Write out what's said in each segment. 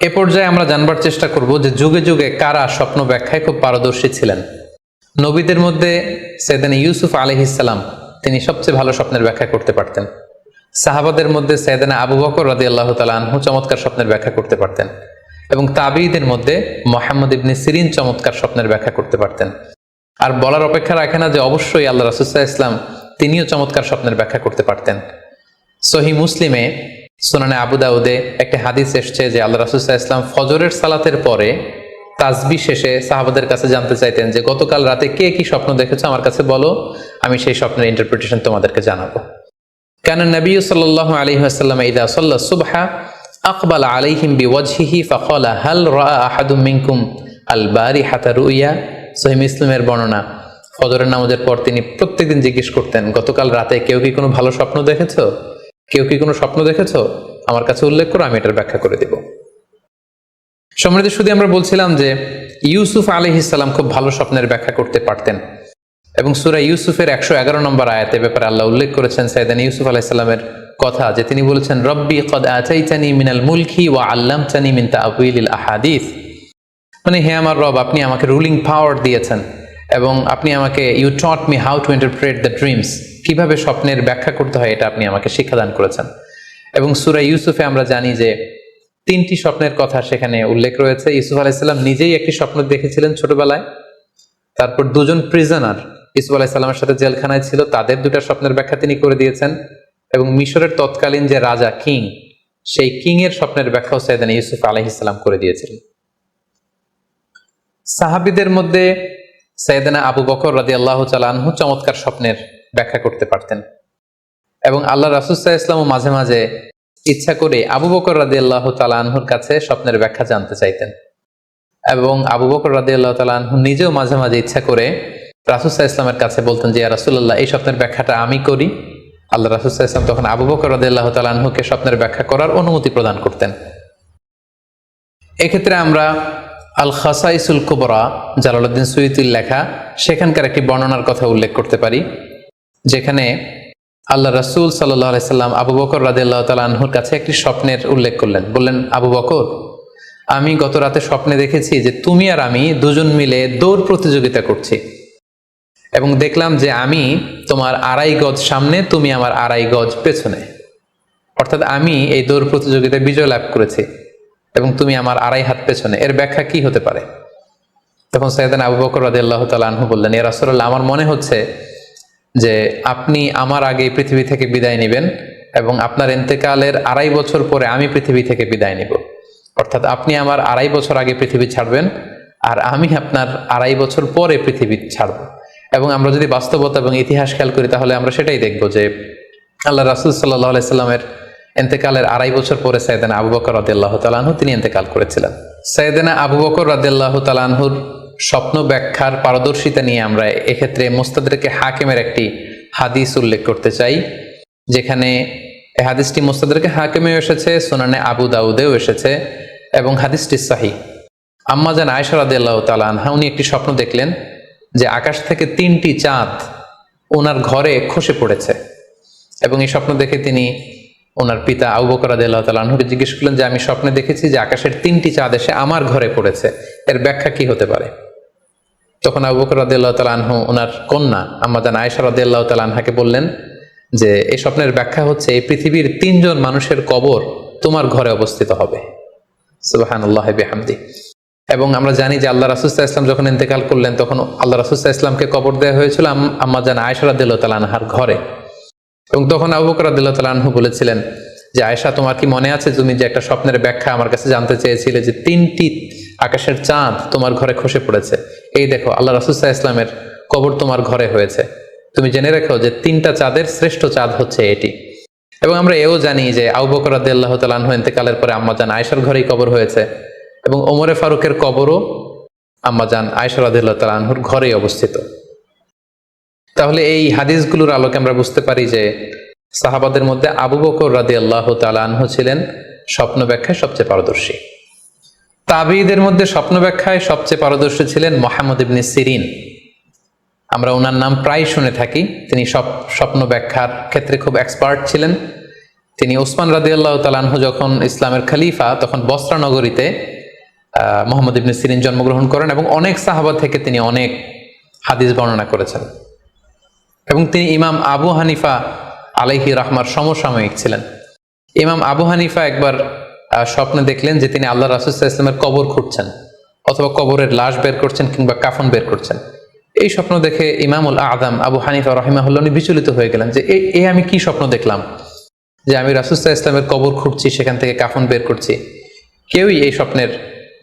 এ পর্যায়ে আমরা জানবার চেষ্টা করব যে যুগে যুগে কারা স্বপ্ন ব্যাখ্যায় খুব পারদর্শী ছিলেন। নবীদের মধ্যে সেদিন ইউসুফ আলহিসাল্লাম তিনি সবচেয়ে ভালো স্বপ্নের ব্যাখ্যা করতে পারতেন। সাহাবাদের মধ্যে সৈয়দানা আবু বকর রাদি আল্লাহ আনহু চমৎকার স্বপ্নের ব্যাখ্যা করতে পারতেন এবং তাবিদের মধ্যে মোহাম্মদ ইবনে সিরিন চমৎকার স্বপ্নের ব্যাখ্যা করতে পারতেন। আর বলার অপেক্ষা রাখে না যে অবশ্যই আল্লাহ রাসুসাহ ইসলাম তিনিও চমৎকার স্বপ্নের ব্যাখ্যা করতে পারতেন। সহি মুসলিমে সোনানে আবু দাউদে একটা হাদিস এসছে যে আল্লাহ রাসুসাহ ইসলাম ফজরের সালাতের পরে তাজবি শেষে সাহাবাদের কাছে জানতে চাইতেন যে, গতকাল রাতে কে কি স্বপ্ন দেখেছ? আমার কাছে বলো, আমি সেই স্বপ্নের ইন্টারপ্রিটেশন তোমাদেরকে জানাব। কেন নবী সাল্লাহ আলী আসাল্লাম ইদা সাল্লা সুবহা আকবাল আলাইহিম বিওয়াজহিহি ফাকালা, হাল রা আহাদুম মিনকুম আল বারি হাতা রুইয়া? সহিম ইসলামের বর্ণনা, ফজরের নামাজের পর তিনি প্রত্যেকদিন জিজ্ঞেস করতেন, গতকাল রাতে কেউ কি কোনো ভালো স্বপ্ন দেখেছ? কেউ কি কোনো স্বপ্ন দেখেছ? আমার কাছে উল্লেখ করো, আমি এটার ব্যাখ্যা করে দেব। সমৃদ্ধ শুধু আমরা বলছিলাম যে ইউসুফ আলী ইসলাম খুব ভালো স্বপ্নের ব্যাখ্যা করতে পারতেন এবং সুরা ইউসুফের একশো এগারো নম্বর আয়াতে ব্যাপারে আল্লাহ উল্লেখ করেছেন সাইদান ইউসুফ আলাইসাল্লামের কথা, যে তিনি বলেছেন, রব্বি কদ আচাইচানি মিনাল মুলকি ওয়া আল্লাম চানি মিন তাউইল আহাদিস। মানে হে আমার রব, আপনি আমাকে রুলিং পাওয়ার দিয়েছেন এবং আপনি আমাকে you taught me how to interpret the dreams কীভাবে স্বপ্নের ব্যাখ্যা করতে হয় এটা আপনি আমাকে শিক্ষাদান করেছেন। এবং সুরা ইউসুফে আমরা জানি যে তিনটি স্বপ্নের কথা সেখানে উল্লেখ রয়েছে। ইউসুফ আলাইসাল্লাম নিজেই একটি স্বপ্ন দেখেছিলেন ছোটবেলায়। তারপর দুজন প্রিজনার ইসুফ আলাহিসাল্লামের সাথে জেলখানায় ছিল। তাদের দুটা স্বপ্নের ব্যাখ্যা তিনি করে দিয়েছেন। এবং মিশরের তৎকালীন যে রাজা কিং, সেই কিং এর স্বপ্নের ব্যাখ্যাও সাইদান ইউসুফ আলহিসাল্লাম করে দিয়েছিলেন। সাহাবিদের মধ্যে সাইদানা আবু বকর রাদি আল্লাহ চালানহু চমৎকার স্বপ্নের ব্যাখ্যা করতে পারতেন। এবং আল্লাহ রাসুসাহ ইসলামও মাঝে মাঝে ইচ্ছা করে আবু বকর রাদি আল্লাহ তালানহুর কাছে স্বপ্নের ব্যাখ্যা জানতে চাইতেন। এবং আবু বকর রাদি আল্লাহ তালানহু নিজেও মাঝে মাঝে ইচ্ছা করে রাসুসাহ ইসলামের কাছে বলতেন যে রাসুল্লাহ এই স্বপ্নের ব্যাখ্যাটা আমি করি। আল্লাহ রাসুসাহ ইসলাম তখন আবু বকর রাদি আল্লাহ তালানহুকে স্বপ্নের ব্যাখ্যা করার অনুমতি প্রদান করতেন। এক্ষেত্রে আমরা আল খাসাইসুল কুবরা জালালউদ্দিন সুইতুল লেখা সেখানকার একটি বর্ণনার কথা উল্লেখ করতে পারি। যেখানে আল্লাহ রাসুল আলাইসাল্লাম আবু বকর রাদিল্লাহ তালাহুর কাছে একটি স্বপ্নের উল্লেখ করলেন। বললেন, আবু বকর, আমি গত রাতে স্বপ্নে দেখেছি যে তুমি আর আমি দুজন মিলে দৌড় প্রতিযোগিতা করছি এবং দেখলাম যে আমি তোমার আড়াই গজ সামনে, তুমি আমার আড়াই গজ পেছনে। অর্থাৎ আমি এই দৌড় প্রতিযোগিতায় বিজয় লাভ করেছি এবং তুমি আমার আড়াই হাত পেছনে। এর ব্যাখ্যা কি হতে পারে? তখন সৈয়দান আবু বকর রাজি আল্লাহ তালু বললেন, এ রাসুল্লাহ আমার মনে হচ্ছে যে আপনি আমার আগে পৃথিবী থেকে বিদায় নেবেন এবং আপনার এন্তেকালের আড়াই বছর পরে আমি পৃথিবী থেকে বিদায় নিব। অর্থাৎ আপনি আমার আড়াই বছর আগে পৃথিবী ছাড়বেন আর আমি আপনার আড়াই বছর পরে পৃথিবী ছাড়ব। এবং আমরা যদি বাস্তবতা এবং ইতিহাস খেয়াল করি, তাহলে আমরা সেটাই দেখব যে আল্লাহ রাসুল সাল্লাহ আলাইস্লামের এন্তেকালের আড়াই বছর পরে সৈয়দানা আবু বকর রাদিল্লাহ তালাহু তিনি এন্তেকাল করেছিলেন। সৈয়দানা আবু বকর রাদিল্লাহ তালাহুর স্বপ্ন ব্যাখ্যার পারদর্শিতা নিয়ে আমরা এক্ষেত্রে মোস্তাদেরকে হাকিমের একটি হাদিস উল্লেখ করতে চাই, যেখানে এই হাদিসটি মোস্তাদেরকে হাকিমেও এসেছে, সোনানে আবু দাউদেও এসেছে এবং হাদিসটি সাহি। আম্মাজান আয়সা রাদিল্লাহ তালানহা উনি একটি স্বপ্ন দেখলেন যে আকাশ থেকে তিনটি চাঁদ ওনার ঘরে খসে পড়েছে। এবং এই স্বপ্ন দেখে তিনি ওনার পিতা আবু বকর আদিল্লাহ তালাহুকে জিজ্ঞেস করলেন যে, আমি স্বপ্নে দেখেছি যে আকাশের তিনটি চাঁদ এসে আমার ঘরে পড়েছে। এর ব্যাখ্যা কি হতে পারে? তখন আবু বকর আদিল্লাহ তালাহু ওনার কন্যা আমাদান আয়সা রাদিল্লাহ তালাহাকে বললেন যে, এই স্বপ্নের ব্যাখ্যা হচ্ছে, এই পৃথিবীর তিনজন মানুষের কবর তোমার ঘরে অবস্থিত হবে। সুবাহান এবং আমরা জানি যে, আল্লাহ রাসুস্তা ইসলাম যখন ইন্তেকাল করলেন, তখন আল্লাহ রাসুস্তা ইসলামকে কবর দেওয়া হয়েছিল আম্মাজান আয়সা রাদিল্লাহ তালানহার ঘরে। এবং তখন আবু বকর আদিল্লাহ তালাহু বলেছিলেন যে আয়সা তোমার কি মনে আছে তুমি যে একটা স্বপ্নের ব্যাখ্যা আমার কাছে জানতে চেয়েছিলে যে, তিনটি আকাশের চাঁদ তোমার ঘরে খসে পড়েছে? এই দেখো, আল্লাহ রাসুসাহ ইসলামের কবর তোমার ঘরে হয়েছে। তুমি জেনে রেখো যে তিনটা চাঁদের শ্রেষ্ঠ চাঁদ হচ্ছে এটি। এবং আমরা এও জানি যে আবু বকর আদিল্লাহ তালাহু ইন্তেকালের পরে আম্মাজান আয়সার ঘরেই কবর হয়েছে এবং ওমরে ফারুকের কবরও আম্মাজান আয়সা রাদিল্লাহ তালাহুর ঘরেই অবস্থিত। তাহলে এই হাদিসগুলোর আলোকে আমরা বুঝতে পারি যে সাহাবাদের মধ্যে আবু বকর রাদি আল্লাহ তালাহ ছিলেন স্বপ্ন ব্যাখ্যায় সবচেয়ে পারদর্শী। তাবিদের মধ্যে স্বপ্ন ব্যাখ্যায় সবচেয়ে পারদর্শী ছিলেন মোহাম্মদ ইবনে সিরিন। আমরা ওনার নাম প্রায় শুনে থাকি। তিনি সব স্বপ্ন ব্যাখ্যার ক্ষেত্রে খুব এক্সপার্ট ছিলেন। তিনি ওসমান রাদিয়াল্লাহ তালানহ যখন ইসলামের খলিফা, তখন বস্ত্রা নগরীতে মোহাম্মদ ইবনে সিরিন জন্মগ্রহণ করেন এবং অনেক সাহাবা থেকে তিনি অনেক হাদিস বর্ণনা করেছেন। এবং তিনি ইমাম আবু হানিফা আলাইহি রাহমার সমসাময়িক ছিলেন। ইমাম আবু হানিফা একবার স্বপ্নে দেখলেন যে তিনি আল্লাহ রাসুল্লাহ ইসলামের কবর খুঁড়ছেন অথবা কবরের লাশ বের করছেন কিংবা কাফন বের করছেন। এই স্বপ্ন দেখে ইমামুল আদম আবু হানিফা রহিমাহুল্লাহ উনি বিচলিত হয়ে গেলেন যে এ- আমি কি স্বপ্ন দেখলাম? যে আমি রাসুস্তা ইসলামের কবর খুঁড়ছি, সেখান থেকে কাফন বের করছি। কেউই এই স্বপ্নের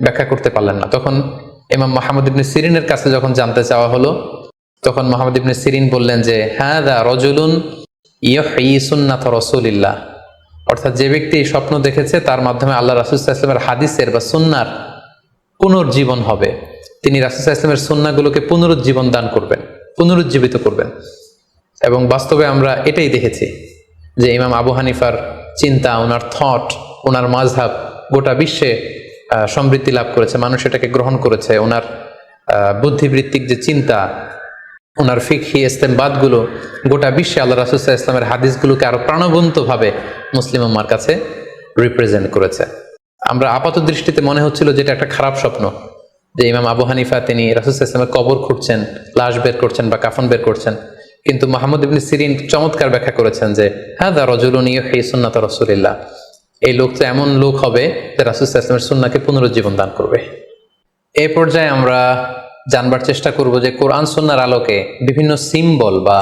ব্যাখ্যা করতে পারলেন না। তখন ইমাম মাহমুদ ইবনে সিরিনের কাছে যখন জানতে চাওয়া হলো, তখন মোহাম্মদ ইবনে সিরিন বললেন যে হ্যাঁ দা রজুলুন ইয়হি সুন্নাত রসুলিল্লাহ। অর্থাৎ যে ব্যক্তি এই স্বপ্ন দেখেছে, তার মাধ্যমে আল্লাহ রাসুল্লাহ ইসলামের হাদিসের বা সুন্নার পুনর্জীবন হবে। তিনি রাসুল্লাহ ইসলামের সুন্নাগুলোকে পুনরুজ্জীবন দান করবেন, পুনরুজ্জীবিত করবেন। এবং বাস্তবে আমরা এটাই দেখেছি যে ইমাম আবু হানিফার চিন্তা, ওনার থট ওনার মাঝহাব গোটা বিশ্বে সমৃদ্ধি লাভ করেছে, মানুষ এটাকে গ্রহণ করেছে। ওনার বুদ্ধিবৃত্তিক যে চিন্তা ওনার ফিকহি ইস্তেমবাদগুলো গোটা বিশ্বে আল্লাহ রাসুসাহ ইসলামের হাদিসগুলোকে আরও প্রাণবন্তভাবে মুসলিম উম্মার কাছে রিপ্রেজেন্ট করেছে। আমরা আপাত দৃষ্টিতে মনে হচ্ছিল যে এটা একটা খারাপ স্বপ্ন, যে ইমাম আবু হানিফা তিনি রাসুসাহ ইসলামের কবর খুঁড়ছেন, লাশ বের করছেন বা কাফন বের করছেন। কিন্তু মাহমুদ ইবনে সিরিন চমৎকার ব্যাখ্যা করেছেন যে হ্যাঁ দা রজুলুন হে সুন্নাত রসুলিল্লাহ। এই লোক তো এমন লোক হবে যে রাসুসাহ ইসলামের সুন্নাকে পুনরুজ্জীবন দান করবে। এ পর্যায়ে আমরা জানবার চেষ্টা করব যে কোরআন সন্ন্যার আলোকে বিভিন্ন সিম্বল বা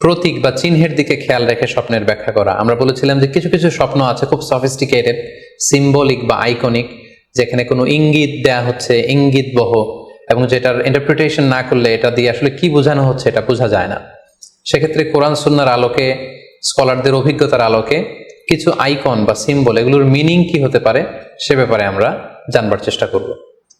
প্রতীক বা চিহ্নের দিকে খেয়াল রেখে স্বপ্নের ব্যাখ্যা করা। আমরা বলেছিলাম যে কিছু কিছু স্বপ্ন আছে খুব সফিস্টিকেটেড সিম্বলিক বা আইকনিক যেখানে কোনো ইঙ্গিত দেয়া হচ্ছে, ইঙ্গিত বহ, এবং যেটার ইন্টারপ্রিটেশন না করলে এটা দিয়ে আসলে কি বোঝানো হচ্ছে এটা বোঝা যায় না। সেক্ষেত্রে কোরআন সন্ন্যার আলোকে স্কলারদের অভিজ্ঞতার আলোকে কিছু আইকন বা সিম্বল এগুলোর মিনিং কি হতে পারে সে ব্যাপারে আমরা জানবার চেষ্টা করব।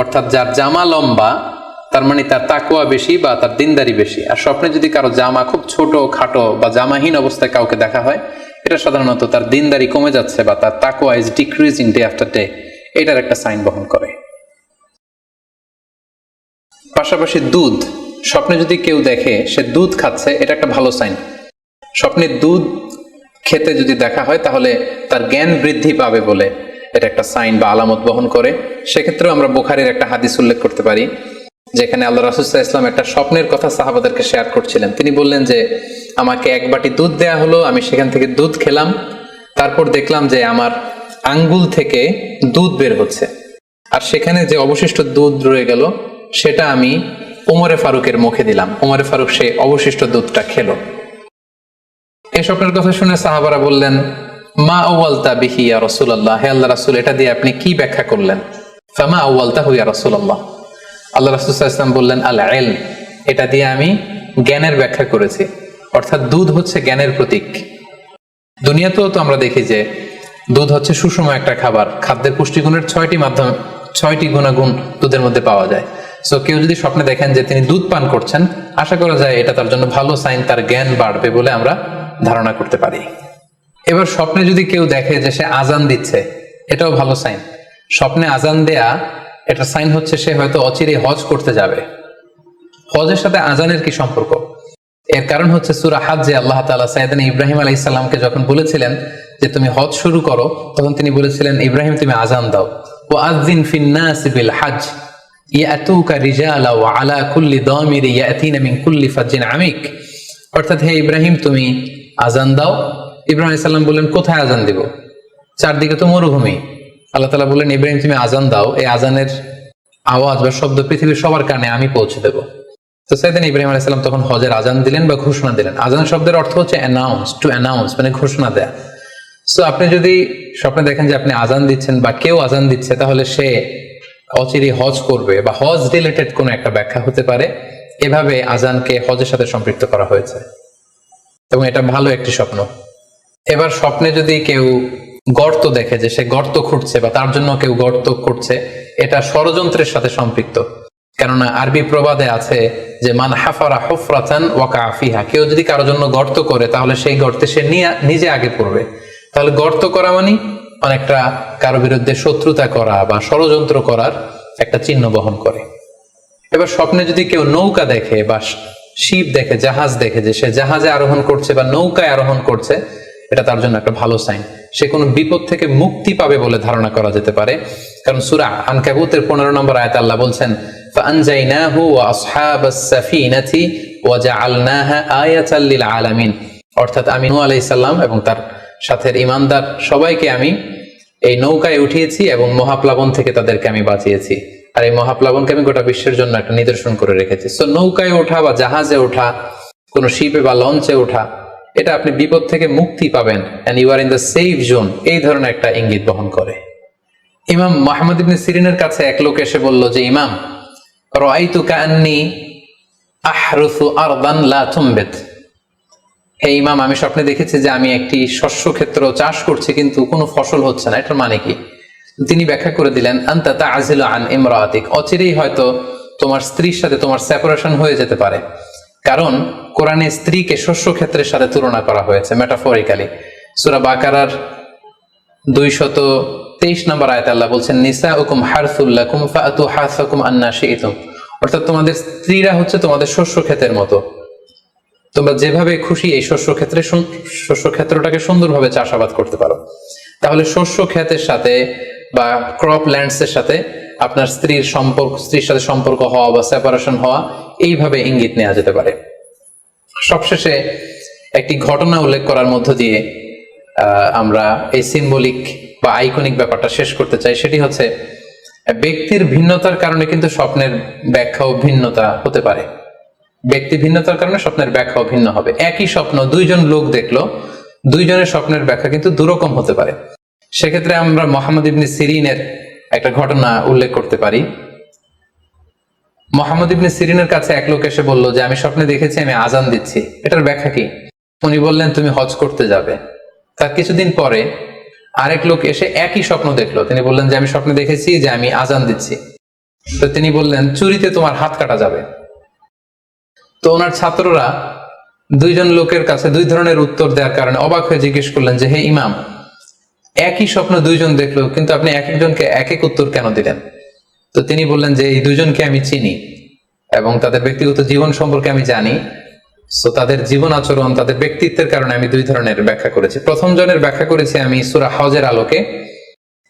অর্থাৎ যার জামা লম্বা, তার মানে তার তাকুয়া বেশি বা তার দিনদারি বেশি। আর স্বপ্নে যদি কারও জামা খুব ছোট, খাটো বা জামাহীন অবস্থায় কাউকে দেখা হয়, এটা সাধারণত তার দিনদারি কমে যাচ্ছে বা তার তাকুয়া is decreasing day after day এটার একটা সাইন বহন করে। পাশাপাশি দুধ। স্বপ্নে যদি কেউ দেখে সে দুধ খাচ্ছে, এটা একটা ভালো সাইন স্বপ্নে দুধ খেতে যদি দেখা হয়, তাহলে তার জ্ঞান বৃদ্ধি পাবে বলে। এটা একটা সাইন বা আলামত বহন করে। সেক্ষেত্রেও আমরা বোখারির একটা হাদিস উল্লেখ করতে পারি, যেখানে আল্লাহ রাসুল্লাহ ইসলাম একটা স্বপ্নের কথা সাহাবাদেরকে শেয়ার করছিলেন। তিনি বললেন যে, আমাকে এক বাটি দুধ দেয়া হলো, আমি সেখান থেকে দুধ খেলাম। তারপর দেখলাম যে আমার আঙ্গুল থেকে দুধ বের হচ্ছে। আর সেখানে যে অবশিষ্ট দুধ রয়ে গেল, সেটা আমি ওমরে ফারুকের মুখে দিলাম। ওমরে ফারুক সেই অবশিষ্ট দুধটা খেলো। এই স্বপ্নের কথা শুনে সাহাবারা বললেন মা আউ্বালতা বিহি ইয়া রসুল্লাহ হে রাসুল, এটা দিয়ে আপনি কি ব্যাখ্যা করলেন? ফামা আউ্বালতা হুইয়া রসুল্লাহ আল্লাহ রাসুল ইসলাম বললেন, আল এল এটা দিয়ে আমি জ্ঞানের ব্যাখ্যা করেছি। অর্থাৎ দুধ হচ্ছে জ্ঞানের প্রতীক। দুনিয়াতেও তো আমরা দেখি যে দুধ হচ্ছে সুষম একটা খাবার। খাদ্যের পুষ্টিগুণের ছয়টি মাধ্যম ছয়টি গুণাগুণ দুধের মধ্যে পাওয়া যায়। সো কেউ যদি স্বপ্নে দেখেন যে তিনি দুধ পান করছেন, আশা করা যায় এটা তার জন্য ভালো সাইন, তার জ্ঞান বাড়বে বলে আমরা ধারণা করতে পারি। এবার স্বপ্নে যদি কেউ দেখে যে সে আজান দিচ্ছে, এটাও ভালো সাইন স্বপ্নে আজান দেয়া, এটা সাইন হচ্ছে সে হয়তো অচিরে হজ করতে যাবে। হজের সাথে আজানের কি সম্পর্ক? এর কারণ হচ্ছে সুরা হাজ যে আল্লাহ তালা সাইদান ইব্রাহিম আলাই ইসলামকে যখন বলেছিলেন যে তুমি হজ শুরু করো, তখন তিনি বলেছিলেন, ইব্রাহিম, তুমি আজান দাও। ও আদিন ফিন্নাস বিল হাজ ইয়াতুকা রিজালা ওয়া আলা কুল্লি দামির ইয়াতিনা মিন কুল্লি ফাজ্জিন আমিক। অর্থাৎ, হে ইব্রাহিম, তুমি আজান দাও। ইব্রাহিম সালাম বললেন, কোথায় আজান দিব? চারদিকে তো মরুভূমি। আল্লাহ তালা বললেন, ইব্রাহিম, তুমি আজান দাও। এই আজানের আওয়াজ বা শব্দ পৃথিবীর সবার কানে, আমি পৌঁছে দেবো। তো সাইদিন ইব্রাহিম আলাইসাল্লাম তখন হজের আজান দিলেন বা ঘোষণা দিলেন। আজান শব্দের অর্থ হচ্ছে অ্যানাউন্স টু অ্যানাউন্স মানে ঘোষণা দেয়া। সো আপনি যদি স্বপ্নে দেখেন যে আপনি আজান দিচ্ছেন বা কেউ আজান দিচ্ছে, তাহলে সে অচিরে হজ করবে বা হজ রিলেটেড কোনো একটা ব্যাখ্যা হতে পারে। এভাবে আজানকে হজের সাথে সম্পৃক্ত করা হয়েছে। এবং এটা ভালো একটি স্বপ্ন। এবার স্বপ্নে যদি কেউ গর্ত দেখে যে সে গর্ত খুঁড়ছে বা তার জন্য কেউ গর্ত খুঁড়ছে এটা ষড়যন্ত্রের সাথে সম্পৃক্ত। কেননা আরবি প্রবাদে আছে যে, মান হাফারা হুফরাতান ওয়াকা আফিহা কেউ যদি কারোর জন্য গর্ত করে, তাহলে সেই গর্তে সে নিজে আগে পড়বে। তাহলে গর্ত করা মানে অনেকটা কারও বিরুদ্ধে শত্রুতা করা বা ষড়যন্ত্র করার একটা চিহ্ন বহন করে। এবার স্বপ্নে যদি কেউ নৌকা দেখে বা শিব দেখে, জাহাজ দেখে যে সে জাহাজে আরোহণ করছে বা নৌকায় আরোহণ করছে এটা তার জন্য একটা ভালো সাইন সে কোনো বিপদ থেকে মুক্তি পাবে বলে ধারণা করা যেতে পারে। কারণ সুরা আনকাবুতের পনেরো নম্বর আয়াত আল্লাহ বলছেন অর্থাৎ আমি নু আলাইসাল্লাম এবং তার সাথের ইমানদার সবাইকে আমি এই নৌকায় উঠিয়েছি এবং মহাপ্লাবন থেকে তাদেরকে আমি বাঁচিয়েছি। আর এই মহাপ্লাবনকে আমি গোটা বিশ্বের জন্য একটা নিদর্শন করে রেখেছি। তো নৌকায় ওঠা বা জাহাজে ওঠা, কোনো শিপে বা লঞ্চে ওঠা এটা আপনি বিপদ থেকে মুক্তি পাবেন and you are in the safe zone এই ধরনের একটা ইঙ্গিত বহন করে। ইমাম মোহাম্মদ ইবনে সিরিনের কাছে এক লোক এসে বলল যে, ইমাম রাইতু কান্নি আহরুসু আরদান লা তুমবিত। হে ইমাম, আমি স্বপ্নে দেখেছি যে আমি একটি শস্য ক্ষেত্র চাষ করছি, কিন্তু কোনো ফসল হচ্ছে না। এটার মানে কি? তিনি ব্যাখ্যা করে দিলেন, আন্তা তাজিল আন ইমরাতিক। অচিরেই হয়তো তোমার স্ত্রীর সাথে তোমার সেপারেশন হয়ে যেতে পারে। কারণ কোরআনে স্ত্রীকে শস্য ক্ষেত্রের সাথে তুলনা করা হয়েছে মেটাফরিক্যালি সুরা বাকারার দুইশত তেইশ নম্বর আয়ত আল্লাহ বলছেন নিসা উকুম হারসুল্লাকুম ফাতু হাসাকুম আন্না শিইতুম অর্থাৎ তোমাদের স্ত্রীরা হচ্ছে তোমাদের শস্য ক্ষেতের মতো। তোমরা যেভাবে খুশি এই শস্য ক্ষেত্রে শস্য ক্ষেত্রটাকে সুন্দরভাবে চাষাবাদ করতে পারো। তাহলে শস্য ক্ষেতের সাথে বা ক্রপ ল্যান্ডস এর সাথে আপনার স্ত্রীর সম্পর্ক, স্ত্রীর সাথে সম্পর্ক হওয়া বা সেপারেশন হওয়া, এইভাবে ইঙ্গিত নেওয়া যেতে পারে। সবশেষে একটি ঘটনা উল্লেখ করার মধ্য দিয়ে আমরা এই সিম্বলিক বা আইকনিক ব্যাপারটা শেষ করতে চাই। সেটি হচ্ছে, ব্যক্তির ভিন্নতার কারণে কিন্তু স্বপ্নের ব্যাখ্যাও ভিন্নতা হতে পারে। ব্যক্তি ভিন্নতার কারণে স্বপ্নের ব্যাখ্যাও ভিন্ন হবে। একই স্বপ্ন দুইজন লোক দেখল, দুইজনের স্বপ্নের ব্যাখ্যা কিন্তু দুরকম হতে পারে। সেক্ষেত্রে আমরা মোহাম্মদ ইবনে সিরিনের একটা ঘটনা উল্লেখ করতে পারি। মোহাম্মদ ইবনে সিরিনের কাছে এক লোক এসে বলল যে, আমি স্বপ্নে দেখেছি, আমি আজান দিচ্ছি। এটার ব্যাখ্যা কি? উনি বললেন, তুমি হজ করতে যাবে। তার কিছুদিন পরে আরেক লোক এসে একই স্বপ্ন দেখল। তিনি বললেন যে, আমি স্বপ্নে দেখেছি যে, আমি আজান দিচ্ছি। তো তিনি বললেন, চুরিতে তোমার হাত কাটা যাবে। তো ওনার ছাত্ররা দুইজন লোকের কাছে দুই ধরনের উত্তর দেওয়ার কারণে অবাক হয়ে জিজ্ঞেস করলেন যে, হে ইমাম একই স্বপ্ন দুইজন দেখল, কিন্তু আপনি এক একজনকে এক এক উত্তর কেন দিলেন? তো তিনি বললেন যে, এই দুজনকে আমি চিনি এবং তাদের ব্যক্তিগত জীবন সম্পর্কে আমি জানি। সো তাদের জীবন আচরণ, তাদের ব্যক্তিত্বের কারণে আমি দুই ধরনের ব্যাখ্যা করেছি। প্রথম জনের ব্যাখ্যা করেছি আমি সুরা হজের আলোকে।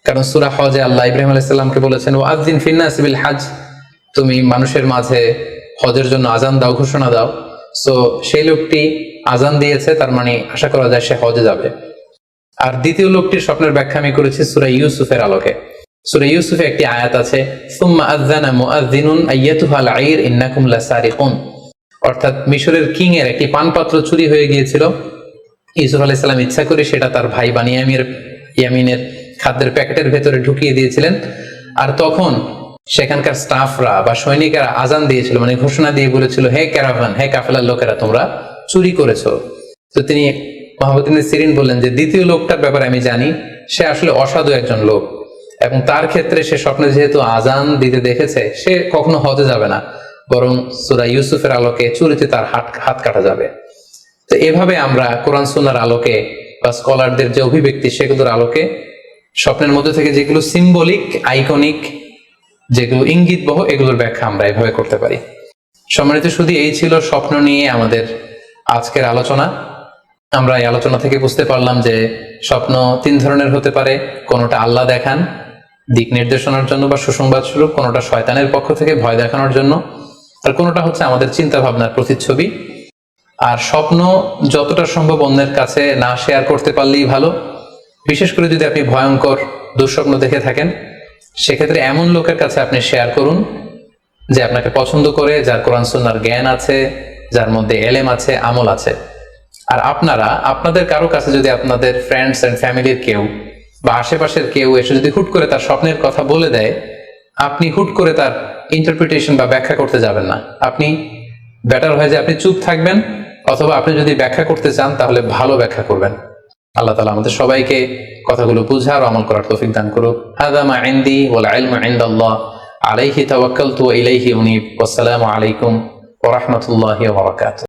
কারণ সুরা হজে আল্লাহ ইব্রাহিম আলাইসাল্লামকে বলেছেন ও আদিন ফিন্নাস বিল হাজ। তুমি মানুষের মাঝে হজের জন্য আজান দাও, ঘোষণা দাও। সো সেই লোকটি আজান দিয়েছে, তার মানে আশা করা যায় সে হজে যাবে। আর দ্বিতীয় লোকটির স্বপ্নের ব্যাখ্যা আমি করেছি সুরা ইউসুফের আলোকে। সুরা ইউসুফে একটি আয়াত আছে অর্থাৎ মিশরের কিং এর একটি পানপাত্র চুরি হয়ে গিয়েছিল। ইউসুফ আলাইহিস সালাম ইচ্ছা করে সেটা তার ভাই বানিয়ামির ইয়ামিনের খাদ্যের প্যাকেটের ভেতরে ঢুকিয়ে দিয়েছিলেন। আর তখন সেখানকার স্টাফরা বা সৈনিকেরা আজান দিয়েছিল মানে ঘোষণা দিয়ে বলেছিল, হে ক্যারাভান, হে কাফেলার লোকেরা, তোমরা চুরি করেছ। তো তিনি মোহাম্মদ ইবনে সিরিন বললেন যে, দ্বিতীয় লোকটার ব্যাপারে আমি জানি, সে আসলে অসাধু একজন লোক এবং তার ক্ষেত্রে সে স্বপ্নে যেহেতু আজান দিতে দেখেছে, সে কখনো হতে যাবে না, বরং সুরা ইউসুফের আলোকে চুরিতে তার হাত হাত কাটা যাবে। তো এভাবে আমরা কোরআন সুন্নার আলোকে বা স্কলারদের যে অভিব্যক্তি, সেগুলোর আলোকে স্বপ্নের মধ্যে থেকে যেগুলো সিম্বলিক আইকনিক যেগুলো ইঙ্গিত বহ এগুলোর ব্যাখ্যা আমরা এভাবে করতে পারি। সম্মানিত শুধু এই ছিল স্বপ্ন নিয়ে আমাদের আজকের আলোচনা। আমরা এই আলোচনা থেকে বুঝতে পারলাম যে স্বপ্ন তিন ধরনের হতে পারে, কোনোটা আল্লাহ দেখান, দিক নির্দেশনার জন্য বা সুসংবাদ স্বরূপ, কোনোটা শয়তানের পক্ষ থেকে ভয় দেখানোর জন্য, আর কোনোটা হচ্ছে আমাদের চিন্তা ভাবনার প্রতিচ্ছবি। আর স্বপ্ন যতটা সম্ভব অন্যের কাছে না শেয়ার করতে পারলেই ভালো। বিশেষ করে যদি আপনি ভয়ঙ্কর, দুঃস্বপ্ন দেখে থাকেন, সেক্ষেত্রে এমন লোকের কাছে আপনি শেয়ার করুন, যে আপনাকে পছন্দ করে, যার কোরআন সুন্নার জ্ঞান আছে, যার মধ্যে এলেম আছে, আমল আছে। আর আপনারা, আপনাদের কারও কাছে যদি আপনাদের ফ্রেন্ডস এন্ড ফ্যামিলির কেউ বা আশেপাশের কেউ এসে যদি হুট করে তার স্বপ্নের কথা বলে দেয়, আপনি হুট করে তার ইন্টারপ্রিটেশন বা ব্যাখ্যা করতে যাবেন না। আপনি বেটার হয় যে আপনি চুপ থাকবেন, অথবা আপনি যদি ব্যাখ্যা করতে চান, তাহলে ভালো ব্যাখ্যা করবেন। আল্লাহ তালা আমাদের সবাইকে কথাগুলো বুঝার আমল করার তৌফিক দান করুক। হাদা মা ইনদি ওয়াল ইলমু ইনদাল্লাহ। আলাইহি তাওয়াক্কালতু ওয়া ইলাইহি উনীব। ওয়াসসালামু আলাইকুম ওয়া রাহমাতুল্লাহি ওয়া বারাকাতুহু।